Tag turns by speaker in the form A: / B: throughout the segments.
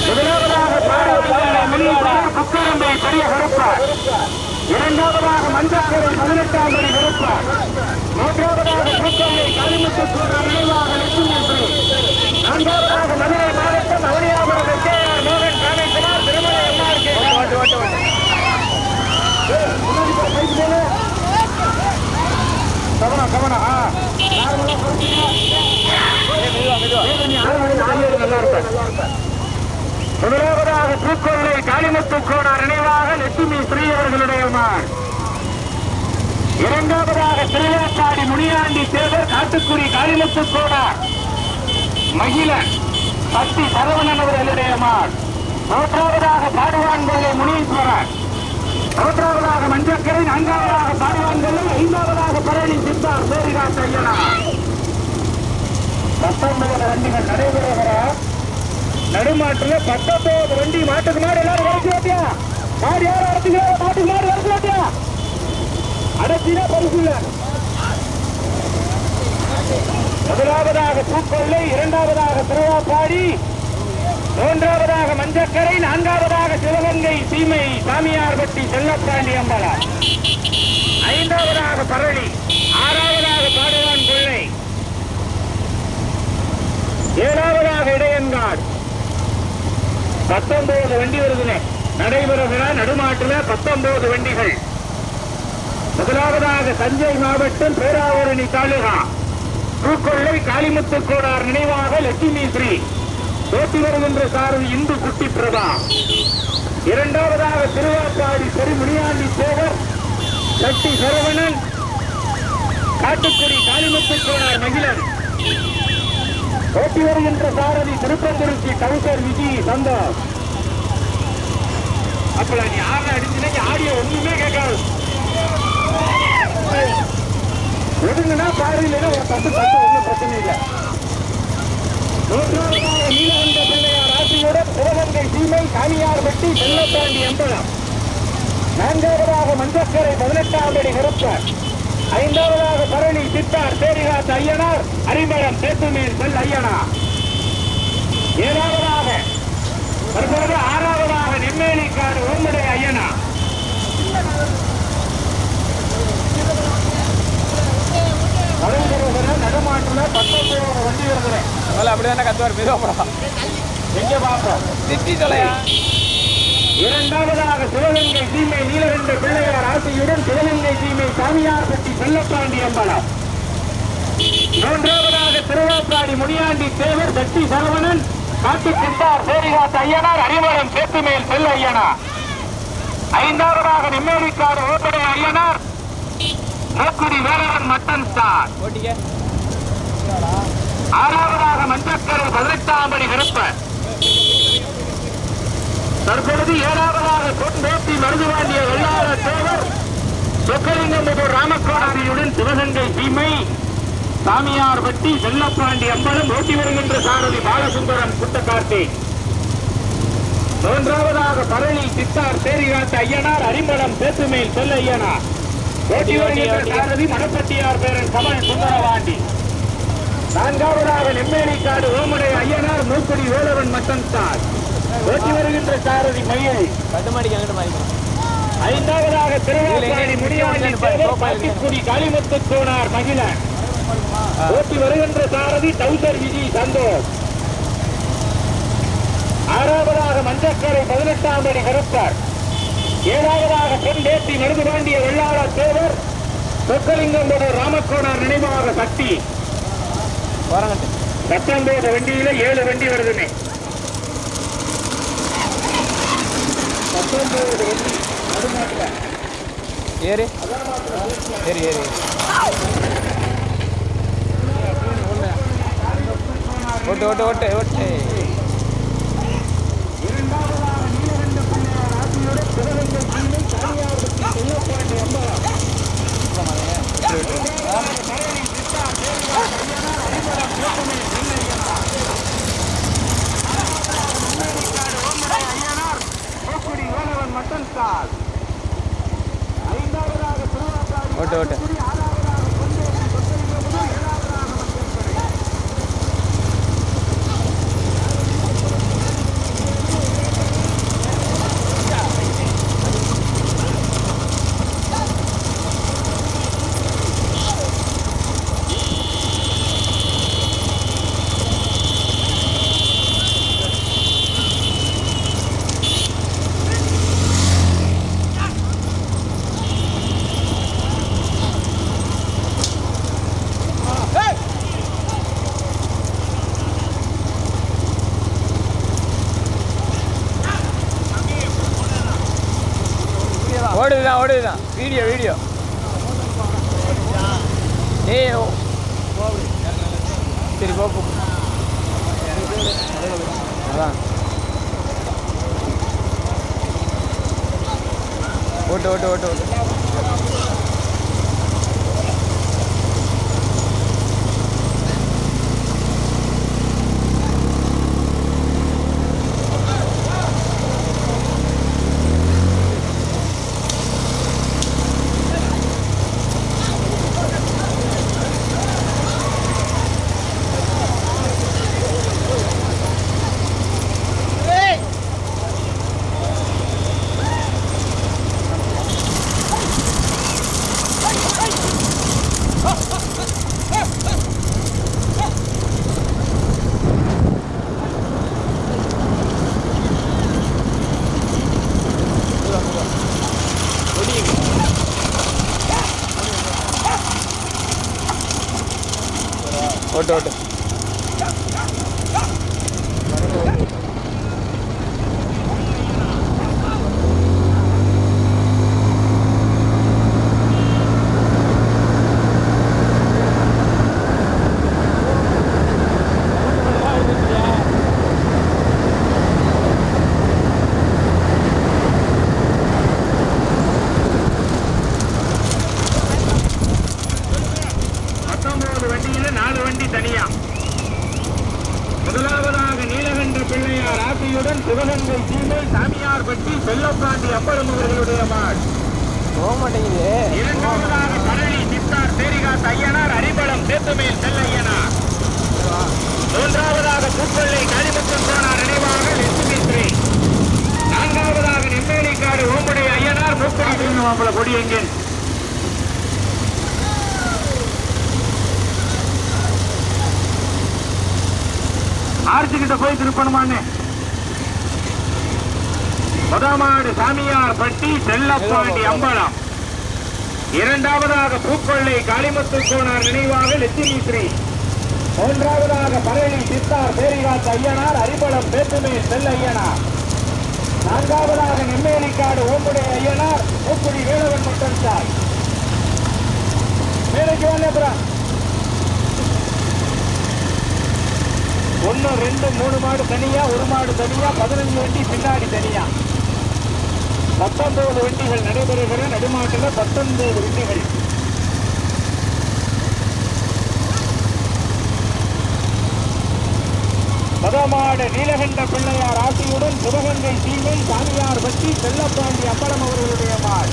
A: முதலாவதாக பாரதியாரை மணியப்பர் புக்கரம்பை பெரிய கருப்பார் இரண்டாவதாக மஞ்சாக்கரை பதினெட்டாம் படி கருப்பார் மூன்றாவதாக பூக்கொல்லை களிமுத்துக்கூர் நினைவாக என்று. நான்காவதாக மதுரை மாவட்டம் அவனியாபுரம் மோகன் திருமலை எம்ஆர் கே ஓட்டு கவனம் கவனம். ஆ. நல்லா முதலாவதாக பூக்கொள்ளை காளிமுத்து கோடார் நினைவாக லட்சுமி ஸ்ரீ அவர்களுடைய மார் இரண்டாவதாக திருவேற்காடி முனியாண்டி தேவர் காட்டுக்குடி காளிமுத்து கோடார் மகிழன் சக்தி சரவணன் அவர்களுடைய மார் மூன்றாவதாக பாடுவான் கொள்ளை முனீஸ்வரன் மூன்றாவதாக மஞ்சக்கரை நான்காவதாக பாடுவான் ஐந்தாவதாக பரணி சித்தார் சேரிகாத் ஐயனா. பத்தொன்பது வண்டிகள் நடைபெறுகிற நடுமாட்டுல பத்தொன்பது வண்டி மாட்டுக்கு மாடு எல்லாரும் வரைச்சு ஓட்டியா? மாடு யாரும் அடைச்சிக்கோ மாட்டுக்கு மாடு வரைச்சு ஓட்டியா? அடைச்சினா பரிசு இல்ல முதலாவதாக பூக்கொள்ளை இரண்டாவதாக திருவாப்பாடி மூன்றாவதாக மஞ்சக்கரை நான்காவதாக சிவகங்கை சீமை சாமியார்பட்டி செல்லப்பாண்டி அம்பலா. ஐந்தாவதாக பரளி ஆறாவதாக பாடுவான் கொள்ளை ஏழாவதாக இடையன்காடு பத்தொன்பது வண்டி வருதுனே. நடைபெறுகிற நடுமாட்டுல பத்தொன்பது வண்டிகள். முதலாவதாக தஞ்சை மாவட்டம் பேராவூரணி தாலுகா. பூக்கொள்ளை காளிமுத்து கோடார் நினைவாக லட்சுமி ஸ்ரீ. போட்டி வருகின்ற சாரதி இந்து குட்டி பிரபா. இரண்டாவதாக திருவாப்பாடி பெருமுடியாண்டி சேவர் சரவணன் காட்டுக்குடி காளிமுத்து கோடார் மகிழன். போட்டி வருகின்ற சாரதி திருப்பங்குறிச்சி கவுசர் விஜி சந்தோஷ். அப்பல நீ ஆறு அடிச்சுனா ஆடியோ ஒண்ணுமே கேட்காது. ஒதுங்கன்னா பாரு இல்லைன்னா ஒரு பத்து பத்து ஒன்றும் பிரச்சனை இல்லை. நீலகண்ட பிள்ளையார் ஆட்சியுடன் சிவகங்கை சீமை வெட்டி செல்லத்தாண்டி எம்பலம். நான்காவதாக மஞ்சக்கரை பதினெட்டாம் அடி நிறுத்தர் ஐந்தாவதாக பரணி சித்தார் சேரிகாத் ஐயனார். அரிமளம் சேத்துமீன் செல் ஐயனா ஏழாவதாக தற்போது ஆறாவதாக நெம்மேலிக்காடு ஓம்புடைய ஐயனா நடமாற்றுல பத்தொன்பது வண்டி வருகிறேன்
B: முதல்ல அப்படிதானே கத்துவார்? மெதுவா போடா.
A: எங்க பார்ப்போம்?
B: திட்டி தொலையா
A: இரண்டாவதாக சிவகங்கை சீமை நீலகண்ட பிள்ளையார் ஆசையுடன் சிவகங்கை சீமை சாமியார்பட்டி செல்லப்பாண்டி அம்பலம். மூன்றாவதாக திருவாப்பாடி முனியாண்டி தேவர் சக்தி சரவணன் காட்டு சித்தார் சேரிகாத் ஐயனார் அரிமளம் சேத்துமேல் செல் ஐயனார் ஐந்தாவதாக நெம்மேலிக்காடு ஓட்டடை ஐயனார் மூக்குடி வேலவன் மட்டன் ஸ்டார். மஞ்சக்கரை பதினெட்டாம் படி கருப்பர் தற்பொழுது ஏழாவதாக கொண்டோட்டி மருதுவாண்டிய வெள்ளார தேவர் சொக்கலிங்கம்புதூர் ராமக்கோடாரியுடன் சிவகங்கை சீமை சாமியார்பட்டி செல்லப்பாண்டி அம்பலம் ஓட்டி வருகின்ற சாரதி பாலசுந்தரம் குட்டக்கார்த்தி. மூன்றாவதாக பரணி சித்தார் சேரிகாத்த ஐயனார் அரிம்படம் சேத்துமேல் செல்ல ஐயனார் ஓட்டி வருகின்ற சாரதி மணப்பட்டியார் பேரன் கமல் சுந்தரவாண்டி. நான்காவதாக நெம்மேலிக்காடு ஓமுடைய ஐயனார் மூக்குடி வேலவன் மட்டன் ஸ்டார் ஓட்டி வருகின்ற சாரதி
B: மாறிக்கணும்
A: ஐந்தாவதாக திருவாரூர் முடியாண்டி காளிமுத்து கோனார் மகிழன். ஓட்டி வருகின்ற சாரதி டவுசர் விஜி சந்தோஷ் ஆறாவதாக மஞ்சக்கரை பதினெட்டாம் படி கருப்பர். ஏழாவதாக பெண்டேத்தி மருதுபாண்டிய வெள்ளாள தேவர் சொக்கலிங்கம்போட ராமக்கோனார் நினைவாக சக்தி. பத்தொன்பது வண்டியில ஏழு வண்டி வருதுமே. பத்தொன்பது வண்டி நடுநாட்டுல
B: ஏறு. ஏறு ஏறு ஏறு. ஓட்டு ஓட்டு ஓட்டு ஓட்டு. ஓட்டு ஓட்டு
A: பத்தொன்பது வண்டியில நாலு வண்டி தனியா முதலாவதாக பிள்ளையார் ஆசையுடன் சிவகங்கை சீமை சாமியார் பட்டி செல்லப்பாண்டி அப்பரம் அவர்களுடைய மாள்
B: போக மாட்டேங்குது
A: இரண்டாவதாக பழனி சித்தார் தேரிகாத் ஐயனார் அரிபலம் சேத்துமேல் செல்லையனார். மூன்றாவதாக பூப்பள்ளி காளிமுத்தன் போனார் நினைவாக லட்சுமிஸ்ரீ நான்காவதாக நெம்மேலிக்காடு ஓம்புடை ஐயனார் மூக்கடி மாப்பிள கொடி எங்கேன் போய் திருப்பணுமான்னு. முதமாடு சாமியார் பட்டி செல்லப்பாண்டி அம்பலம். இரண்டாவதாக பூக்கொள்ளை காளிமுத்து கோனார் நினைவாக லட்சுமி ஸ்ரீ மூன்றாவதாக பழனி சித்தார் பேரிகாத் ஐயனார் அரிபலம் பேத்துமே செல்லையனார் நான்காவதாக நெம்மேலிக்காடு ஓம்புடை ஐயனார் ஓப்புடி வேலவன் மட்டும் சாய் வேலைக்கு வாங்க அப்புறம். ஒன்று ரெண்டு மூணு மாடு தனியாக ஒரு மாடு தனியாக பதினஞ்சு வண்டி பின்னாடி தனியாக பத்தொன்பது வண்டிகள் நடைபெறுகிற நடுமாட்டில் பத்தொன்பது வண்டிகள். பதமாடு நீலகண்ட பிள்ளையார் ஆசியுடன் சிவகங்கை சீமை சாமியார் பற்றி செல்லப்பாண்டி அம்பலம் அவர்களுடைய மாள்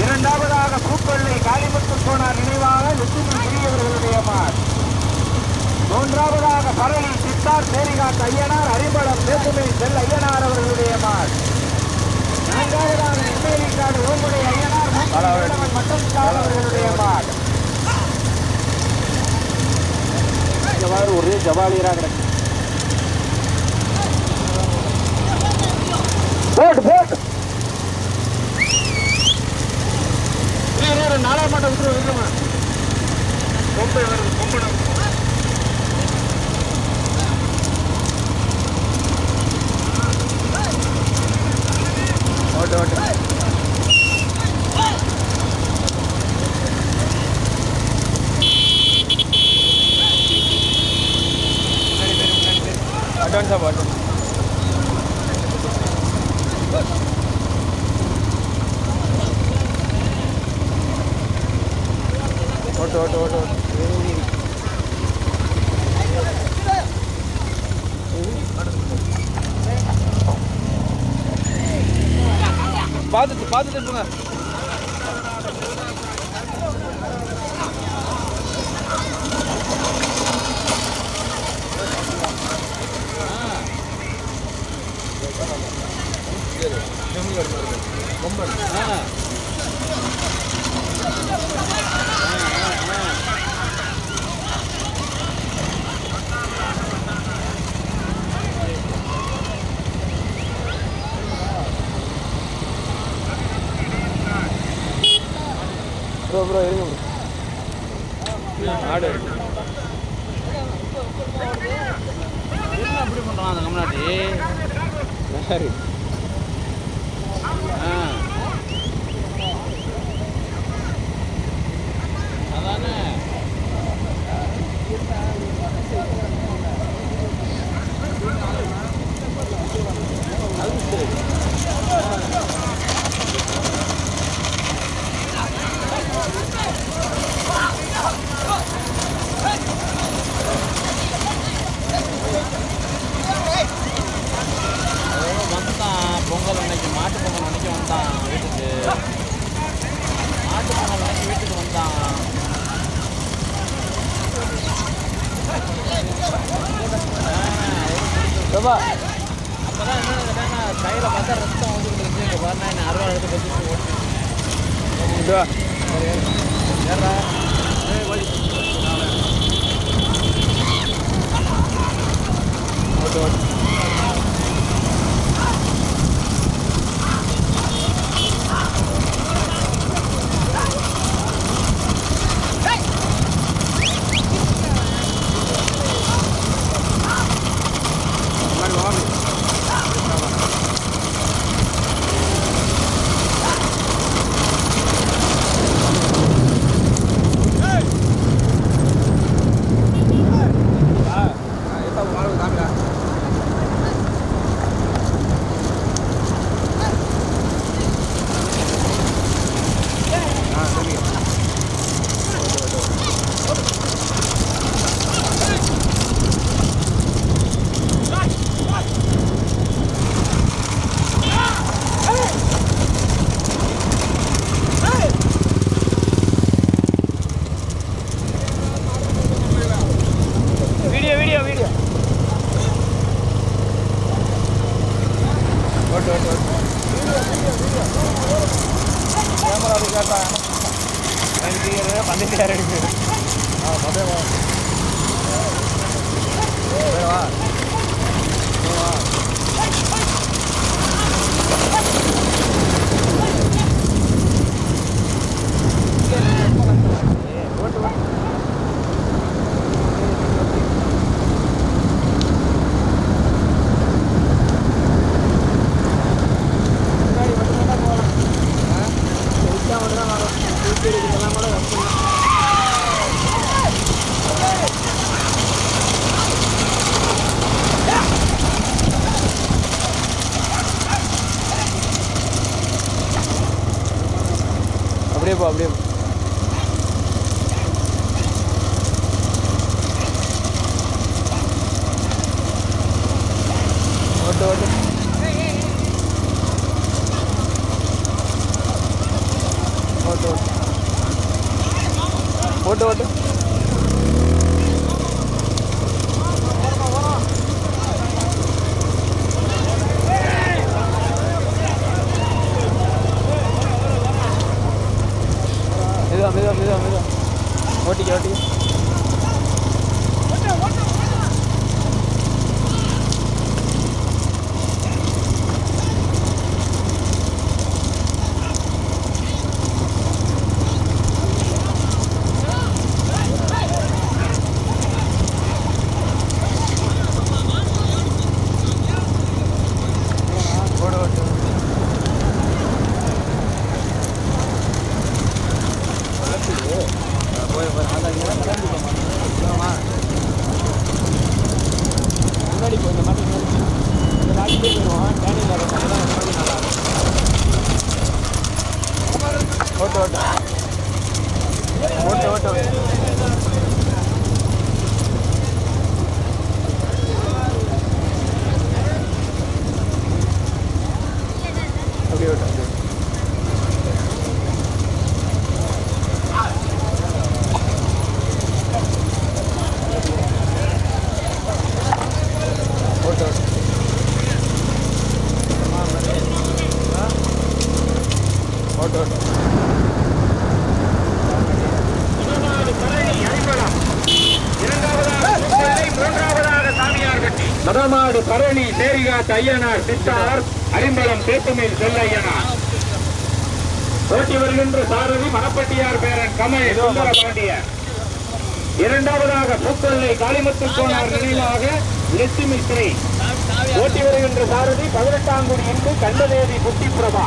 A: இரண்டாவதாக பூக்கொள்ளை காளிமுத்து கோனார் நினைவாக லட்சுமி பெரியவர்களுடைய மாள் மூன்றாவதாக பழனி சித்தார் சேரிகாத் ஐயனார் அரிம்பலம் பேசுமை செல் ஐயனார் அவர்களுடைய மாள் நான்காவதாக நெம்மேலிக்காடு ஓம்புடை ஐயனார் மட்டும் அவர்களுடைய மாதிரி ஒரே ஜவாலியராக கிடக்கு. போட்டு போட்டு நாலாம் பொம்பை வருது பொம்பளை
B: அப்பா
C: அப்போதான் என்னென்னா கையில் பார்த்தா ரத்தம் வந்து இருந்துச்சு இங்கே பாருங்க என்ன அறுபது எடுத்து வச்சுட்டு
B: ஓட்டுறேன். ஓகே ஓகே கேட்டான் பண்ணிட்டு யார் எடுக்கு ஆ வா வா ஓட்டு. ஸ்பீடு இதெல்லாம் கூட அப்படியே போ. அப்படியே
A: Thank you. 待って待って சேரிகாத் ஐயனார் சித்தார் அரிம்பலம் சேத்துமேல் செல்லையனார். போட்டி வருகின்ற சாரதி மணப்பட்டியார் பேரன் கமல் சுந்தர பாண்டியர். இரண்டாவதாக பூக்கொல்லை காளிமுத்து கோனார் நினைவாக லட்சுமி ஸ்ரீ ஓட்டி வருகின்ற சாரதி பதினெட்டாங்குடி இன்று கண்டதேவி குட்டி பிரபா.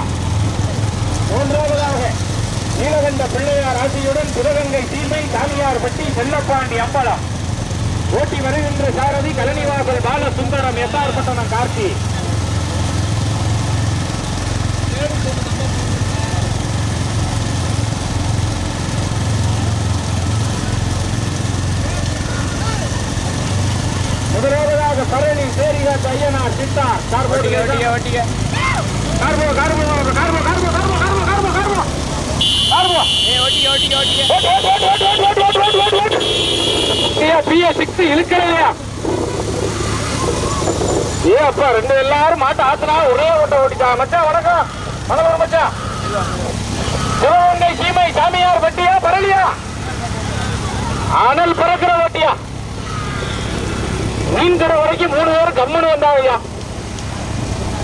A: மூன்றாவதாக நீலகண்ட பிள்ளையார் ஆசியுடன் சிவகங்கை சீமை சாமியார் பட்டி செல்லப்பாண்டி அம்பலம். ஓட்டி வருகின்ற சாரதி கலனிவாசல் பாலசுந்தரம் எஸ்ஆர் பட்டணம் கார்த்தி. முதலாவதாக பழனி சேரிகாத் ஐயனார்
C: ஓட்டிக்க
A: கார்போ கார்போ கார்போ கார்போ கார்போ கார்போ கார்போ கார்போ கார்போ. கார்போ.
C: ஓட்டிக்க ஓட்டிக்க ஓட்டிக்க
A: ஏ சிக்ஸ் இழுக்கிறதா ஏ அப்பா ரெண்டு எல்லாரும் மாட்டு ஆத்துனா ஒரே ஓட்ட ஓடிச்சா மச்சான் வணக்கம். வணக்கம் மச்சான். சிவகங்கை சீமை சாமியார் வட்டியா பரளியா அனல் பறக்கிற வட்டியா? மீன் வரைக்கும் மூணு பேரும் கம்முன்னு வந்தாங்கய்யா.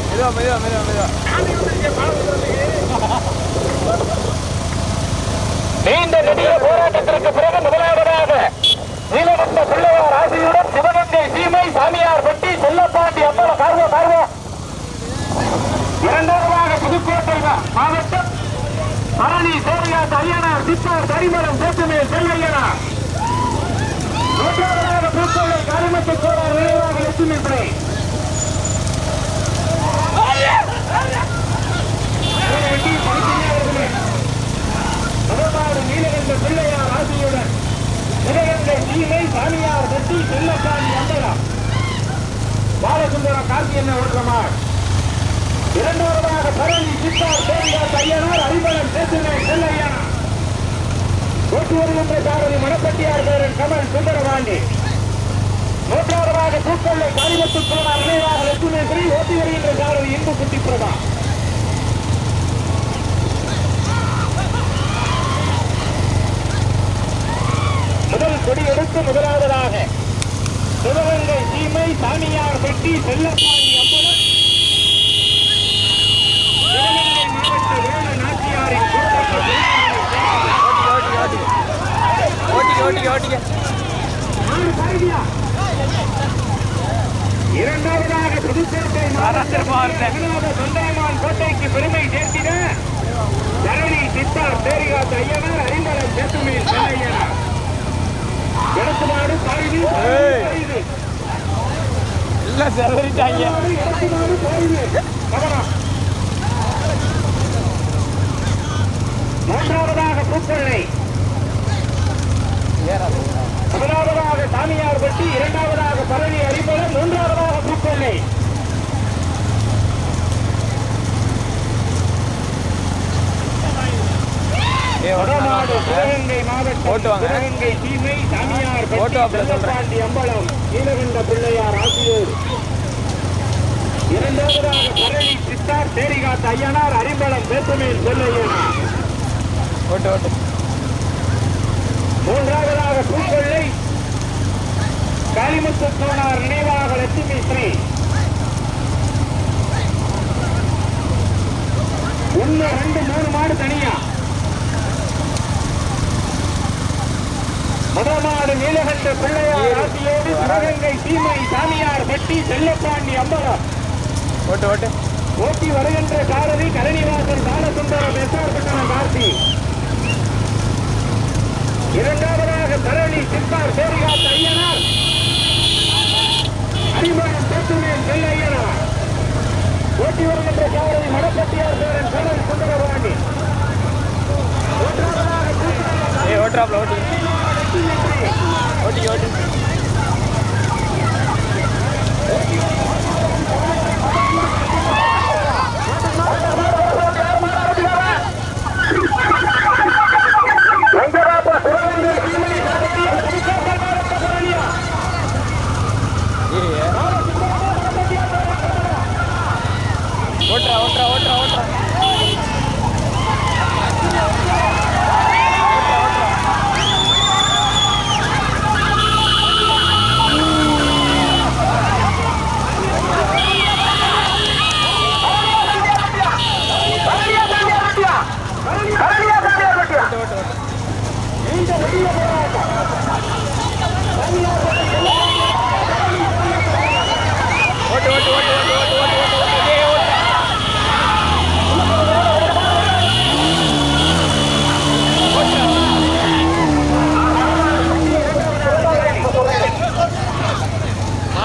C: மெதுவா மெதுவா
A: நீண்ட நெடிய போராட்டத்திற்கு பிறகு சிவகங்கை சாமியார் பட்டி செல்லப்பாண்டி அம்பல கார்வோ கார்வோ இரண்டாவதாக புதுக்கோட்டை மாவட்டம் பழனி சேரியாத் ஐயனார் சித்தார் தரிமலம் சேத்துமேல் செல்வையனா மூன்றாவதாக புதுக்கோட்டை காளிமத்து கோடார் நினைவாக லட்சுமி பிள்ளை முதலாவது நீலகண்ட பிள்ளையார் ஆசியுடன். சிவகங்கை சீமை சாமியார் வெட்டி செல்லப்பாண்டி அந்தரா பாலசுந்தரம் காந்தி என்ன ஓட்டுறமார் இரண்டாவதாக பழனி சித்தார் தேவியார் ஐயனார் அறிவலன் சேத்துமே செல்லையா ஓட்டு வருகின்ற சாரதி மணப்பட்டியார் பேரன் கமல் சுந்தரபாண்டி. மூன்றாவதாக கூட்டல்லை காளிமத்து பிரதா நினைவாக லட்சுமேஸ்வரி ஓட்டி வருகின்ற சாரதி இன்பு குட்டி பிரதா முதல் கொடி எடுத்து முதலாவதாக சிவகங்கை சீமை சாமியார் பெட்டி செல்லப்பாண்டி அம்பலம். சிவகங்கை மாவட்ட வேல நாச்சியாரின்? இரண்டாவதாக புதுக்கோட்டை மாவட்ட தொண்டைமான் கோட்டைக்கு பெருமை சேர்த்திட தரணி சித்தார் தேரிகாத் ஐயனார் அறிந்தலம் சேத்துமேல் செல்லையனார் இடத்து மாடு பாய்து
C: எல்லாம் செதறிட்டாங்க.
A: இடத்து மாடு பாய்து கவனம். மூன்றாவதாக பூக்கொள்ளை. முதலாவதாக சாமியார் பட்டி இரண்டாவதாக பழனி அரிமளம் மூன்றாவதாக பூக்கொள்ளை. வடநாடு சிவகங்கை மாவட்டம். சிவகங்கை சீமை சாமியார். செல்லப்பாண்டி அம்பலம் நீலகண்ட பிள்ளையார் ஆசியூர் இரண்டாவதாக பழனி சித்தார் தேரிகாத் ஐயனார் அரிம்பலம் வேப்பமேல் செல்லையனார்
C: ஓட்டு ஓட்டு.
A: மூன்றாவதாக பூக்கொள்ளை காளிமுத்து சோனார் நினைவாக லட்சுமி ஸ்ரீ. ரெண்டு மூணு மாடு தனியா. முதல் மாடு நீலகண்ட பிள்ளையார் ஆசியோடு சிவகங்கை சீமை சாமியார் பட்டி செல்லப்பாண்டி அம்பலம்.
C: ஓட்டு ஓட்டு.
A: ஓட்டி வருகின்ற சாரதி கலனிவாசல் பாலசுந்தரம் எஸ்ஆர் பட்டணம் கார்த்தி இரண்டாவதாக தரணி சித்தார் சேரிகாத் ஐயனார். அரிமளம் சேத்துமேல் செல்லையனார் ஓட்டி வருகின்ற சாரதி மடப்பட்டியார் பேரன் கலன் சுந்தரபாண்டி
C: ஓட்டுறாப்ல ஓட்டி. ஓட்டி ஓட்டி
A: வெங்கடாபுர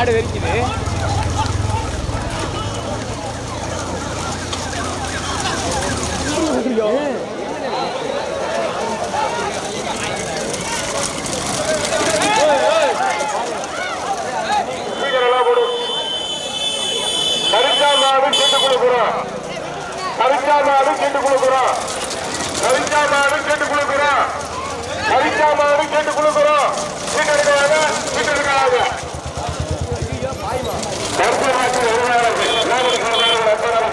A: Dale, Berti.